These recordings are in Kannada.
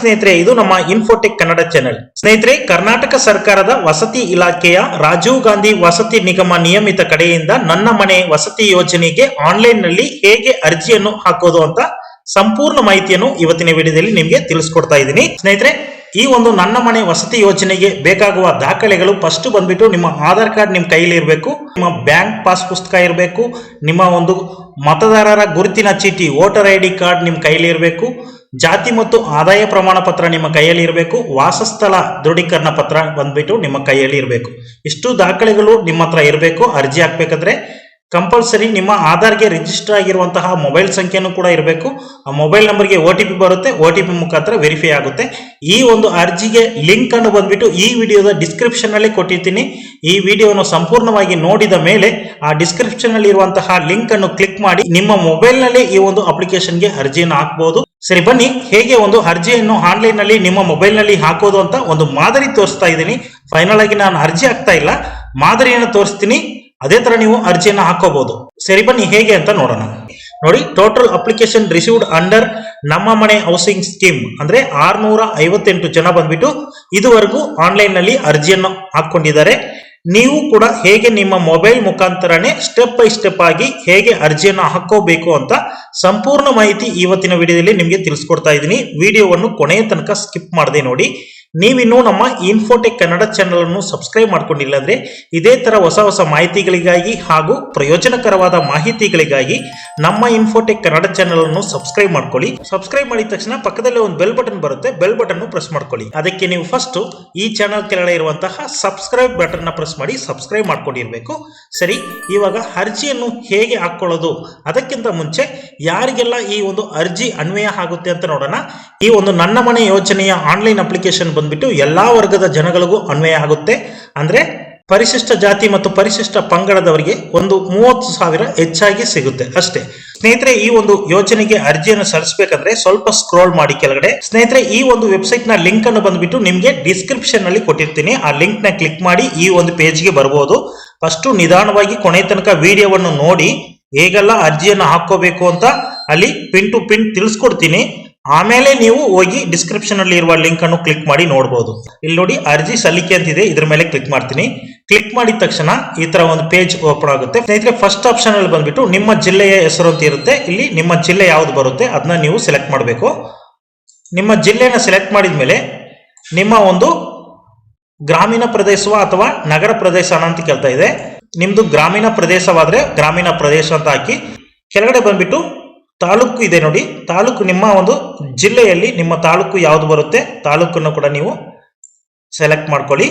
ಸ್ನೇಹಿತರೆ, ಇದು ನಮ್ಮ ಇನ್ಫೋಟೆಕ್ ಕನ್ನಡ ಚಾನೆಲ್ ಸ್ನೇಹಿತರೆ, ಕರ್ನಾಟಕ ಸರ್ಕಾರದ ವಸತಿ ಇಲಾಖೆಯ ರಾಜೀವ್ ಗಾಂಧಿ ವಸತಿ ನಿಗಮ ನಿಯಮಿತ ಕಡೆಯಿಂದ ನನ್ನ ಮನೆ ವಸತಿ ಯೋಜನೆಗೆ ಆನ್ಲೈನ್ನಲ್ಲಿ ಹೇಗೆ ಅರ್ಜಿಯನ್ನು ಹಾಕೋದು ಅಂತ ಸಂಪೂರ್ಣ ಮಾಹಿತಿಯನ್ನು ಇವತ್ತಿನ ವಿಡಿಯೋದಲ್ಲಿ ನಿಮಗೆ ತಿಳಿಸ್ಕೊಡ್ತಾ ಇದ್ದೀನಿ. ಸ್ನೇಹಿತರೆ, ಈ ಒಂದು ನನ್ನ ಮನೆ ವಸತಿ ಯೋಜನೆಗೆ ಬೇಕಾಗುವ ದಾಖಲೆಗಳು ಫಸ್ಟ್ ಬಂದ್ಬಿಟ್ಟು ನಿಮ್ಮ ಆಧಾರ್ ಕಾರ್ಡ್ ನಿಮ್ಮ ಕೈಯಲ್ಲಿ ಇರಬೇಕು, ನಿಮ್ಮ ಬ್ಯಾಂಕ್ ಪಾಸ್ ಪುಸ್ತಕ ಇರಬೇಕು, ನಿಮ್ಮ ಒಂದು ಮತದಾರರ ಗುರುತಿನ ಚೀಟಿ, ವೋಟರ್ ಐ ಕಾರ್ಡ್ ನಿಮ್ಮ ಕೈಯಲ್ಲಿ ಇರಬೇಕು ಜಾತಿ ಮತ್ತು ಆದಾಯ ಪ್ರಮಾಣ ಪತ್ರ ನಿಮ್ಮ ಕೈಯಲ್ಲಿ ಇರಬೇಕು. ವಾಸಸ್ಥಳ ದೃಢೀಕರಣ ಪತ್ರ ಬಂದ್ಬಿಟ್ಟು ನಿಮ್ಮ ಕೈಯಲ್ಲಿ ಇರಬೇಕು. ಇಷ್ಟು ದಾಖಲೆಗಳು ನಿಮ್ಮ ಹತ್ರ ಇರಬೇಕು. ಅರ್ಜಿ ಹಾಕ್ಬೇಕಾದ್ರೆ ಕಂಪಲ್ಸರಿ ನಿಮ್ಮ ಆಧಾರ್ಗೆ ರಿಜಿಸ್ಟರ್ ಆಗಿರುವಂತಹ ಮೊಬೈಲ್ ಸಂಖ್ಯೆನೂ ಕೂಡ ಇರಬೇಕು. ಆ ಮೊಬೈಲ್ ನಂಬರ್ಗೆ ಒ ಟಿ ಪಿ ಬರುತ್ತೆ. ಒ ಟಿ ಪಿ ಮುಖಾಂತರ ವೆರಿಫೈ ಆಗುತ್ತೆ. ಈ ಒಂದು ಅರ್ಜಿಗೆ ಲಿಂಕ್ ಅನ್ನು ಬಂದ್ಬಿಟ್ಟು ಈ ವಿಡಿಯೋದ ಡಿಸ್ಕ್ರಿಪ್ಷನ್ ಅಲ್ಲಿ ಕೊಟ್ಟಿರ್ತೀನಿ. ಈ ವಿಡಿಯೋವನ್ನು ಸಂಪೂರ್ಣವಾಗಿ ನೋಡಿದ ಮೇಲೆ ಆ ಡಿಸ್ಕ್ರಿಪ್ಷನ್ ಅಲ್ಲಿ ಇರುವಂತಹ ಲಿಂಕ್ ಅನ್ನು ಕ್ಲಿಕ್ ಮಾಡಿ ನಿಮ್ಮ ಮೊಬೈಲ್ನಲ್ಲಿ ಈ ಒಂದು ಅಪ್ಲಿಕೇಶನ್ಗೆ ಅರ್ಜಿಯನ್ನು ಹಾಕಬಹುದು ಸರಿ, ಬನ್ನಿ. ಹೇಗೆ ಒಂದು ಅರ್ಜಿಯನ್ನು ಆನ್ಲೈನ್ನಲ್ಲಿ ನಿಮ್ಮ ಮೊಬೈಲ್ನಲ್ಲಿ ಹಾಕೋದು ಅಂತ ಒಂದು ಮಾದರಿ ತೋರಿಸ್ತಾ ಇದ್ದೀನಿ. ಫೈನಲ್ ಆಗಿ ನಾನು ಅರ್ಜಿ ಹಾಕ್ತಾ ಇಲ್ಲ. ಮಾದರಿಯನ್ನು ತೋರಿಸ್ತೀನಿ. ಅದೇ ತರ ನೀವು ಅರ್ಜಿಯನ್ನು ಹಾಕೋಬಹುದು ಸರಿ, ಬನ್ನಿ. ಹೇಗೆ ಅಂತ ನೋಡೋಣ. ನೋಡಿ ಟೋಟಲ್ ಅಪ್ಲಿಕೇಶನ್ ರಿಸೀವ್ಡ್ ಅಂಡರ್ ನಮ್ಮ ಮನೆ ಹೌಸಿಂಗ್ ಸ್ಕೀಮ್ ಅಂದ್ರೆ ಆರ್ನೂರ ಐವತ್ತೆಂಟು ಜನ ಬಂದ್ಬಿಟ್ಟು ಇದುವರೆಗೂ ಆನ್ಲೈನ್ನಲ್ಲಿ ಅರ್ಜಿಯನ್ನು ಹಾಕೊಂಡಿದ್ದಾರೆ ನೀವು ಕೂಡ ಹೇಗೆ ನಿಮ್ಮ ಮೊಬೈಲ್ ಮುಖಾಂತರನೇ ಸ್ಟೆಪ್ ಬೈ ಸ್ಟೆಪ್ ಆಗಿ ಹೇಗೆ ಅರ್ಜಿಯನ್ನು ಹಾಕೋಬೇಕು ಅಂತ ಸಂಪೂರ್ಣ ಮಾಹಿತಿ ಇವತ್ತಿನ ವಿಡಿಯೋದಲ್ಲಿ ನಿಮಗೆ ತಿಳಿಸ್ಕೊಡ್ತಾ ಇದ್ದೀನಿ. ವಿಡಿಯೋವನ್ನು ಕೊನೆಯ ತನಕ ಸ್ಕಿಪ್ ಮಾಡದೆ ನೋಡಿ. ನೀವಿನ್ನೂ ನಮ್ಮ ಇನ್ಫೋಟೆಕ್ ಕನ್ನಡ ಚಾನಲ್ ಅನ್ನು ಸಬ್ಸ್ಕ್ರೈಬ್ ಮಾಡ್ಕೊಂಡಿಲ್ಲ ಅಂದ್ರೆ ಇದೇ ತರ ಹೊಸ ಹೊಸ ಮಾಹಿತಿಗಳಿಗಾಗಿ ಹಾಗೂ ಪ್ರಯೋಜನಕರವಾದ ಮಾಹಿತಿಗಳಿಗಾಗಿ ನಮ್ಮ ಇನ್ಫೋಟೆಕ್ ಕನ್ನಡ ಚಾನಲ್ ಅನ್ನು ಸಬ್ಸ್ಕ್ರೈಬ್ ಮಾಡ್ಕೊಳ್ಳಿ. ಸಬ್ಸ್ಕ್ರೈಬ್ ಮಾಡಿದ ತಕ್ಷಣ ಪಕ್ಕದಲ್ಲೇ ಒಂದು ಬೆಲ್ ಬಟನ್ ಬರುತ್ತೆ. ಬೆಲ್ ಬಟನ್ ಪ್ರೆಸ್ ಮಾಡ್ಕೊಳ್ಳಿ. ಅದಕ್ಕೆ ನೀವು ಫಸ್ಟ್ ಈ ಚಾನಲ್ ಕೆಳಗಡೆ ಇರುವಂತಹ ಸಬ್ಸ್ಕ್ರೈಬ್ ಬಟನ್ನ ಪ್ರೆಸ್ ಮಾಡಿ ಸಬ್ಸ್ಕ್ರೈಬ್ ಮಾಡ್ಕೊಂಡಿರ್ಬೇಕು. ಸರಿ, ಇವಾಗ ಅರ್ಜಿಯನ್ನು ಹೇಗೆ ಹಾಕೊಳ್ಳೋದು? ಅದಕ್ಕಿಂತ ಮುಂಚೆ ಯಾರಿಗೆಲ್ಲ ಈ ಒಂದು ಅರ್ಜಿ ಅನ್ವಯ ಆಗುತ್ತೆ ಅಂತ ನೋಡೋಣ. ಈ ಒಂದು ನನ್ನ ಮನೆ ಯೋಜನೆಯ ಆನ್ಲೈನ್ ಅಪ್ಲಿಕೇಶನ್ ಬಂದ್ಬಿಟ್ಟು ಎಲ್ಲಾ ವರ್ಗದ ಜನಗಳಿಗೂ ಅನ್ವಯ ಆಗುತ್ತೆ. ಅಂದ್ರೆ ಪರಿಶಿಷ್ಟ ಜಾತಿ ಮತ್ತು ಪರಿಶಿಷ್ಟ ಪಂಗಡದವರಿಗೆ ಒಂದು ಮೂವತ್ತು ಸಾವಿರ ಹೆಚ್ಚಾಗಿ ಸಿಗುತ್ತೆ ಅಷ್ಟೇ. ಸ್ನೇಹಿತರೆ, ಈ ಒಂದು ಯೋಜನೆಗೆ ಅರ್ಜಿಯನ್ನು ಸಲ್ಲಿಸಬೇಕಂದ್ರೆ ಸ್ವಲ್ಪ ಸ್ಕ್ರೋಲ್ ಮಾಡಿ ಕೆಳಗಡೆ. ಸ್ನೇಹಿತರೆ, ಈ ಒಂದು ವೆಬ್ಸೈಟ್ನ ಲಿಂಕ್ ಅನ್ನು ಬಂದ್ಬಿಟ್ಟು ನಿಮಗೆ ಡಿಸ್ಕ್ರಿಪ್ಷನ್ನಲ್ಲಿ ಕೊಟ್ಟಿರ್ತೀನಿ. ಆ ಲಿಂಕ್ನ ಕ್ಲಿಕ್ ಮಾಡಿ ಈ ಒಂದು ಪೇಜ್ಗೆ ಬರಬಹುದು ಫಸ್ಟ್ ನಿಧಾನವಾಗಿ ಕೊನೆ ತನಕ ವಿಡಿಯೋವನ್ನು ನೋಡಿ, ಹೇಗೆಲ್ಲ ಅರ್ಜಿಯನ್ನು ಹಾಕೋಬೇಕು ಅಂತ ಅಲ್ಲಿ ಪಿನ್ ಟು ಪಿನ್ ತಿಳಿಸ್ಕೊಡ್ತೀನಿ. ಆಮೇಲೆ ನೀವು ಹೋಗಿ ಡಿಸ್ಕ್ರಿಪ್ಷನ್ ಅಲ್ಲಿ ಇರುವ ಲಿಂಕ್ ಅನ್ನು ಕ್ಲಿಕ್ ಮಾಡಿ ನೋಡಬಹುದು ಇಲ್ಲಿ ನೋಡಿ ಅರ್ಜಿ ಸಲ್ಲಿಕೆ ಅಂತಿದೆ ಇದ್ರ ಮೇಲೆ ಕ್ಲಿಕ್ ಮಾಡ್ತೀನಿ. ಕ್ಲಿಕ್ ಮಾಡಿದ ತಕ್ಷಣ ಈ ತರ ಒಂದು ಪೇಜ್ ಓಪನ್ ಆಗುತ್ತೆ. ಸ್ನೇಹಿತರೆ ಫಸ್ಟ್ ಆಪ್ಷನ್ ಅಲ್ಲಿ ಬಂದ್ಬಿಟ್ಟು ನಿಮ್ಮ ಜಿಲ್ಲೆಯ ಹೆಸರು ಅಂತ ಇರುತ್ತೆ. ಇಲ್ಲಿ ನಿಮ್ಮ ಜಿಲ್ಲೆ ಯಾವ್ದು ಬರುತ್ತೆ ಅದನ್ನ ನೀವು ಸೆಲೆಕ್ಟ್ ಮಾಡಬೇಕು. ನಿಮ್ಮ ಜಿಲ್ಲೆನ ಸೆಲೆಕ್ಟ್ ಮಾಡಿದ ಮೇಲೆ ನಿಮ್ಮ ಒಂದು ಗ್ರಾಮೀಣ ಪ್ರದೇಶವ ಅಥವಾ ನಗರ ಪ್ರದೇಶ ಅಂತ ಕೇಳ್ತಾ ಇದೆ. ನಿಮ್ದು ಗ್ರಾಮೀಣ ಪ್ರದೇಶವಾದ್ರೆ ಗ್ರಾಮೀಣ ಪ್ರದೇಶ ಅಂತ ಹಾಕಿ ಕೆಳಗಡೆ ಬಂದ್ಬಿಟ್ಟು ತಾಲೂಕು ಇದೆ ನೋಡಿ. ತಾಲೂಕು ನಿಮ್ಮ ಒಂದು ಜಿಲ್ಲೆಯಲ್ಲಿ ನಿಮ್ಮ ತಾಲೂಕು ಯಾವುದು ಬರುತ್ತೆ ತಾಲೂಕನ್ನು ಕೂಡ ನೀವು ಸೆಲೆಕ್ಟ್ ಮಾಡ್ಕೊಳ್ಳಿ.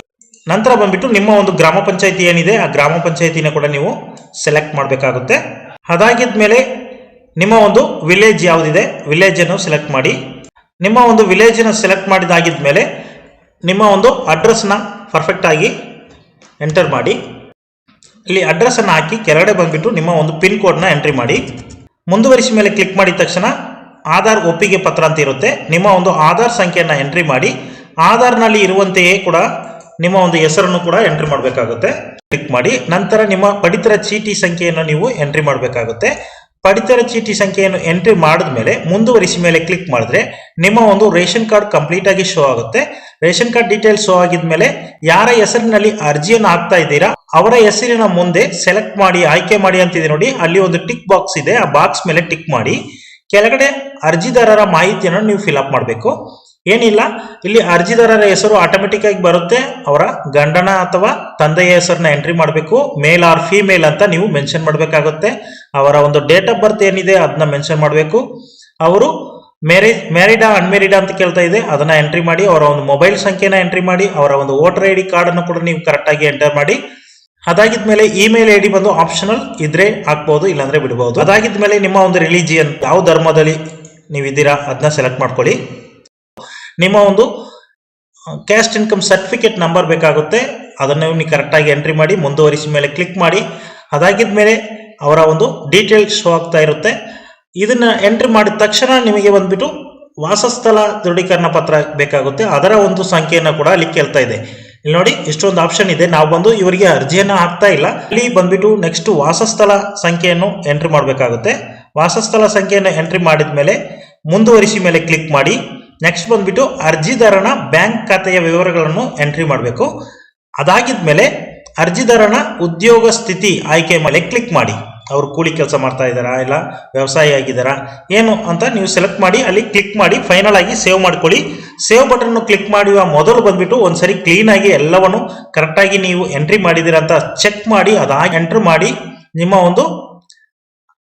ನಂತರ ಬಂದ್ಬಿಟ್ಟು ನಿಮ್ಮ ಒಂದು ಗ್ರಾಮ ಪಂಚಾಯತಿ ಏನಿದೆ ಆ ಗ್ರಾಮ ಪಂಚಾಯತಿನ ಕೂಡ ನೀವು ಸೆಲೆಕ್ಟ್ ಮಾಡಬೇಕಾಗುತ್ತೆ. ಅದಾಗಿದ್ಮೇಲೆ ನಿಮ್ಮ ಒಂದು ವಿಲೇಜ್ ಯಾವುದಿದೆ ವಿಲೇಜ್ ಅನ್ನು ಸೆಲೆಕ್ಟ್ ಮಾಡಿ. ನಿಮ್ಮ ಒಂದು ವಿಲೇಜ್ ಅನ್ನು ಸೆಲೆಕ್ಟ್ ಮಾಡಿದಾಗಿದ್ಮೇಲೆ ನಿಮ್ಮ ಒಂದು ಅಡ್ರೆಸ್ನ ಪರ್ಫೆಕ್ಟ್ ಆಗಿ ಎಂಟರ್ ಮಾಡಿ. ಇಲ್ಲಿ ಅಡ್ರೆಸ್ ಅನ್ನು ಹಾಕಿ ಕೆಳಗಡೆ ಬಂದ್ಬಿಟ್ಟು ನಿಮ್ಮ ಒಂದು ಪಿನ್ ಕೋಡ್ನ ಎಂಟ್ರಿ ಮಾಡಿ. ಮುಂದುವರಿಸಿ ಮೇಲೆ ಕ್ಲಿಕ್ ಮಾಡಿದ ತಕ್ಷಣ ಆಧಾರ್ ಒಪ್ಪಿಗೆ ಪತ್ರ ಅಂತ ಇರುತ್ತೆ. ನಿಮ್ಮ ಒಂದು ಆಧಾರ್ ಸಂಖ್ಯೆಯನ್ನು ಎಂಟ್ರಿ ಮಾಡಿ, ಆಧಾರ್ನಲ್ಲಿ ಇರುವಂತೆಯೇ ಕೂಡ ನಿಮ್ಮ ಒಂದು ಹೆಸರನ್ನು ಕೂಡ ಎಂಟ್ರಿ ಮಾಡಬೇಕಾಗುತ್ತೆ. ಕ್ಲಿಕ್ ಮಾಡಿ, ನಂತರ ನಿಮ್ಮ ಪಡಿತರ ಚೀಟಿ ಸಂಖ್ಯೆಯನ್ನು ನೀವು ಎಂಟ್ರಿ ಮಾಡಬೇಕಾಗುತ್ತೆ. ಪಡಿತರ ಚೀಟಿ ಸಂಖ್ಯೆಯನ್ನು ಎಂಟ್ರಿ ಮಾಡಿದ ಮೇಲೆ ಮುಂದುವರಿಸಿ ಮೇಲೆ ಕ್ಲಿಕ್ ಮಾಡಿದ್ರೆ ನಿಮ್ಮ ಒಂದು ರೇಷನ್ ಕಾರ್ಡ್ ಕಂಪ್ಲೀಟ್ ಆಗಿ ಶೋ ಆಗುತ್ತೆ. ರೇಷನ್ ಕಾರ್ಡ್ ಡೀಟೇಲ್ ಶೋ ಆಗಿದ್ಮೇಲೆ ಯಾರ ಹೆಸರಿನಲ್ಲಿ ಅರ್ಜಿಯನ್ನು ಹಾಕ್ತಾ ಇದ್ದೀರಾ, ಅವರ ಹೆಸರಿನ ಮುಂದೆ ಸೆಲೆಕ್ಟ್ ಮಾಡಿ, ಆಯ್ಕೆ ಮಾಡಿ ಅಂತಿದೆ ನೋಡಿ. ಅಲ್ಲಿ ಒಂದು ಟಿಕ್ ಬಾಕ್ಸ್ ಇದೆ. ಆ ಬಾಕ್ಸ್ ಮೇಲೆ ಟಿಕ್ ಮಾಡಿ. ಕೆಳಗಡೆ ಅರ್ಜಿದಾರರ ಮಾಹಿತಿಯನ್ನು ನೀವು ಫಿಲ್ ಅಪ್ ಮಾಡಬೇಕು. ಏನಿಲ್ಲ, ಇಲ್ಲಿ ಅರ್ಜಿದಾರರ ಹೆಸರು ಆಟೋಮೆಟಿಕ್ ಆಗಿ ಬರುತ್ತೆ, ಅವರ ಗಂಡನ ಅಥವಾ ತಂದೆಯ ಹೆಸರನ್ನ ಎಂಟ್ರಿ ಮಾಡಬೇಕು ಮೇಲ್ ಆರ್ ಫಿಮೇಲ್ ಅಂತ ನೀವು ಮೆನ್ಷನ್ ಮಾಡಬೇಕಾಗುತ್ತೆ. ಅವರ ಒಂದು ಡೇಟ್ ಆಫ್ ಬರ್ತ್ ಏನಿದೆ ಅದನ್ನ ಮೆನ್ಷನ್ ಮಾಡಬೇಕು. ಅವರು ಮ್ಯಾರೇಜ್ ಮ್ಯಾರಿಡಾ ಅನ್ಮ್ಯಾರಿಡಾ ಅಂತ ಕೇಳ್ತಾ ಇದೆ, ಅದನ್ನ ಎಂಟ್ರಿ ಮಾಡಿ, ಅವರ ಒಂದು ಮೊಬೈಲ್ ಸಂಖ್ಯೆನ ಎಂಟ್ರಿ ಮಾಡಿ, ಅವರ ಒಂದು ವೋಟರ್ ಐ ಡಿ ಕಾರ್ಡ್ ಅನ್ನು ಕೂಡ ನೀವು ಕರೆಕ್ಟ್ ಆಗಿ ಎಂಟರ್ ಮಾಡಿ. ಅದಾಗಿದ್ಮೇಲೆ ಇಮೇಲ್ ಐ ಡಿ ಬಂದು ಆಪ್ಷನಲ್ ಇದ್ರೆ ಹಾಕ್ಬಹುದು ಇಲ್ಲಾಂದ್ರೆ ಬಿಡಬಹುದು ಅದಾಗಿದ್ಮೇಲೆ ನಿಮ್ಮ ಒಂದು ರಿಲಿಜಿಯನ್ ಯಾವ ಧರ್ಮದಲ್ಲಿ ನೀವು ಇದ್ದೀರಾ ಅದನ್ನ ಸೆಲೆಕ್ಟ್ ಮಾಡ್ಕೊಳ್ಳಿ. ನಿಮ್ಮ ಒಂದು ಕ್ಯಾಸ್ಟ್ ಇನ್ಕಮ್ ಸರ್ಟಿಫಿಕೇಟ್ ನಂಬರ್ ಬೇಕಾಗುತ್ತೆ. ಅದನ್ನು ನೀವು ಕರೆಕ್ಟಾಗಿ ಎಂಟ್ರಿ ಮಾಡಿ ಮುಂದುವರಿಸಿದ ಮೇಲೆ ಕ್ಲಿಕ್ ಮಾಡಿ. ಅದಾಗಿದ್ಮೇಲೆ ಅವರ ಒಂದು ಡೀಟೇಲ್ ಶೋ ಆಗ್ತಾ ಇರುತ್ತೆ. ಇದನ್ನು ಎಂಟ್ರಿ ಮಾಡಿದ ತಕ್ಷಣ ನಿಮಗೆ ಬಂದ್ಬಿಟ್ಟು ವಾಸಸ್ಥಳ ದೃಢೀಕರಣ ಪತ್ರ ಬೇಕಾಗುತ್ತೆ. ಅದರ ಒಂದು ಸಂಖ್ಯೆಯನ್ನು ಕೂಡ ಅಲ್ಲಿ ಕೇಳ್ತಾ ಇದೆ. ಇಲ್ಲಿ ನೋಡಿ, ಇಷ್ಟೊಂದು ಆಪ್ಷನ್ ಇದೆ. ನಾವು ಬಂದು ಇವರಿಗೆ ಅರ್ಜಿಯನ್ನು ಹಾಕ್ತಾ ಇಲ್ಲ. ಇಲ್ಲಿ ಬಂದ್ಬಿಟ್ಟು ನೆಕ್ಸ್ಟ್ ವಾಸಸ್ಥಳ ಸಂಖ್ಯೆಯನ್ನು ಎಂಟ್ರಿ ಮಾಡಬೇಕಾಗುತ್ತೆ. ವಾಸಸ್ಥಳ ಸಂಖ್ಯೆಯನ್ನು ಎಂಟ್ರಿ ಮಾಡಿದ ಮೇಲೆ ಮುಂದುವರಿಸಿ ಮೇಲೆ ಕ್ಲಿಕ್ ಮಾಡಿ. ನೆಕ್ಸ್ಟ್ ಬಂದ್ಬಿಟ್ಟು ಅರ್ಜಿದಾರನ ಬ್ಯಾಂಕ್ ಖಾತೆಯ ವಿವರಗಳನ್ನು ಎಂಟ್ರಿ ಮಾಡಬೇಕು. ಅದಾಗಿದ್ಮೇಲೆ ಅರ್ಜಿದಾರನ ಉದ್ಯೋಗ ಸ್ಥಿತಿ ಆಯ್ಕೆ ಮೇಲೆ ಕ್ಲಿಕ್ ಮಾಡಿ. ಅವರು ಕೂಲಿ ಕೆಲಸ ಮಾಡ್ತಾ ಇದ್ದಾರಾ ಇಲ್ಲ ವ್ಯವಸಾಯ ಆಗಿದ್ದಾರಾ ಏನು ಅಂತ ನೀವು ಸೆಲೆಕ್ಟ್ ಮಾಡಿ, ಅಲ್ಲಿ ಕ್ಲಿಕ್ ಮಾಡಿ ಫೈನಲ್ ಆಗಿ ಸೇವ್ ಮಾಡ್ಕೊಳ್ಳಿ. ಸೇವ್ ಬಟನ್ನು ಕ್ಲಿಕ್ ಮಾಡುವ ಮೊದಲು ಬಂದ್ಬಿಟ್ಟು ಒಂದ್ಸರಿ ಕ್ಲೀನ್ ಆಗಿ ಎಲ್ಲವನ್ನು ಕರೆಕ್ಟಾಗಿ ನೀವು ಎಂಟ್ರಿ ಮಾಡಿದ್ದೀರಾ ಅಂತ ಚೆಕ್ ಮಾಡಿ, ಅದಾಗಿ ಎಂಟ್ರ್ ಮಾಡಿ ನಿಮ್ಮ ಒಂದು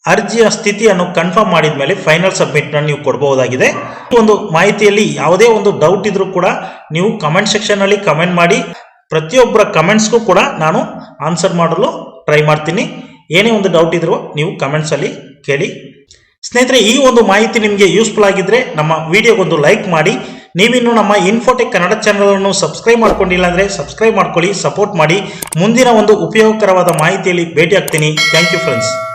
ಅರ್ಜಿಯ ಸ್ಥಿತಿಯನ್ನು ಕನ್ಫರ್ಮ್ ಮಾಡಿದ ಮೇಲೆ ಫೈನಲ್ ಸಬ್ಮಿಟ್ ನೀವು ಕೊಡಬಹುದಾಗಿದೆ. ಒಂದು ಮಾಹಿತಿಯಲ್ಲಿ ಯಾವುದೇ ಒಂದು ಡೌಟ್ ಇದ್ರೂ ಕೂಡ ನೀವು ಕಮೆಂಟ್ ಸೆಕ್ಷನ್ ಅಲ್ಲಿ ಕಮೆಂಟ್ ಮಾಡಿ, ಪ್ರತಿಯೊಬ್ಬರ ಕಮೆಂಟ್ಸ್ಗೂ ಕೂಡ ನಾನು ಆನ್ಸರ್ ಮಾಡಲು ಟ್ರೈ ಮಾಡ್ತೀನಿ. ಏನೇ ಒಂದು ಡೌಟ್ ಇದ್ರೂ ನೀವು ಕಮೆಂಟ್ಸ್ ಅಲ್ಲಿ ಕೇಳಿ. ಸ್ನೇಹಿತರೆ, ಈ ಒಂದು ಮಾಹಿತಿ ನಿಮಗೆ ಯೂಸ್ಫುಲ್ ಆಗಿದ್ರೆ ನಮ್ಮ ವಿಡಿಯೋಗೊಂದು ಲೈಕ್ ಮಾಡಿ. ನೀವಿನ್ನು ನಮ್ಮ ಇನ್ಫೋಟೆಕ್ ಕನ್ನಡ ಚಾನಲ್ ಅನ್ನು ಸಬ್ಸ್ಕ್ರೈಬ್ ಮಾಡ್ಕೊಂಡಿಲ್ಲ ಅಂದ್ರೆ ಸಬ್ಸ್ಕ್ರೈಬ್ ಮಾಡ್ಕೊಳ್ಳಿ ಸಪೋರ್ಟ್ ಮಾಡಿ. ಮುಂದಿನ ಒಂದು ಉಪಯೋಗಕರವಾದ ಮಾಹಿತಿಯಲ್ಲಿ ಭೇಟಿ ಆಗ್ತೀನಿ ಥ್ಯಾಂಕ್ ಯು ಫ್ರೆಂಡ್ಸ್